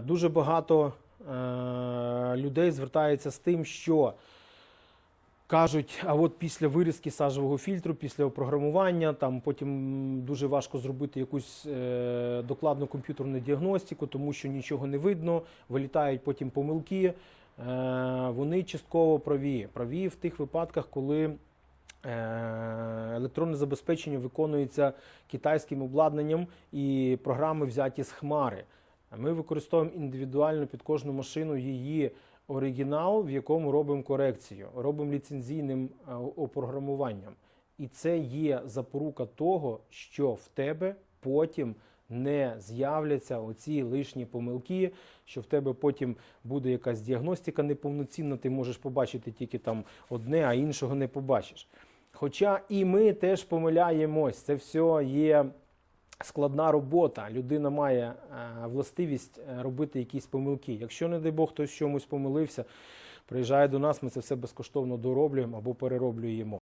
Дуже багато е, людей звертається з тим, що кажуть, а от після вирізки сажового фільтру, після опрограмування, там потім дуже важко зробити якусь е, докладну комп'ютерну діагностику, тому що нічого не видно, вилітають потім помилки. Е, Вони частково праві. Праві в тих випадках, коли електронне забезпечення виконується китайським обладнанням і програми взяті з хмари. Ми використовуємо індивідуально під кожну машину її оригінал, в якому робимо корекцію, робимо ліцензійним е, опрограмуванням. І це є запорука того, що в тебе потім не з'являться оці лишні помилки, що в тебе потім буде якась діагностика неповноцінна, ти можеш побачити тільки там одне, а іншого не побачиш. Хоча і ми теж помиляємось, це все є складна робота. Людина має е, властивість е, робити якісь помилки. Якщо, не дай Бог, хтось чомусь помилився, приїжджає до нас, ми це все безкоштовно дороблюємо або перероблюємо.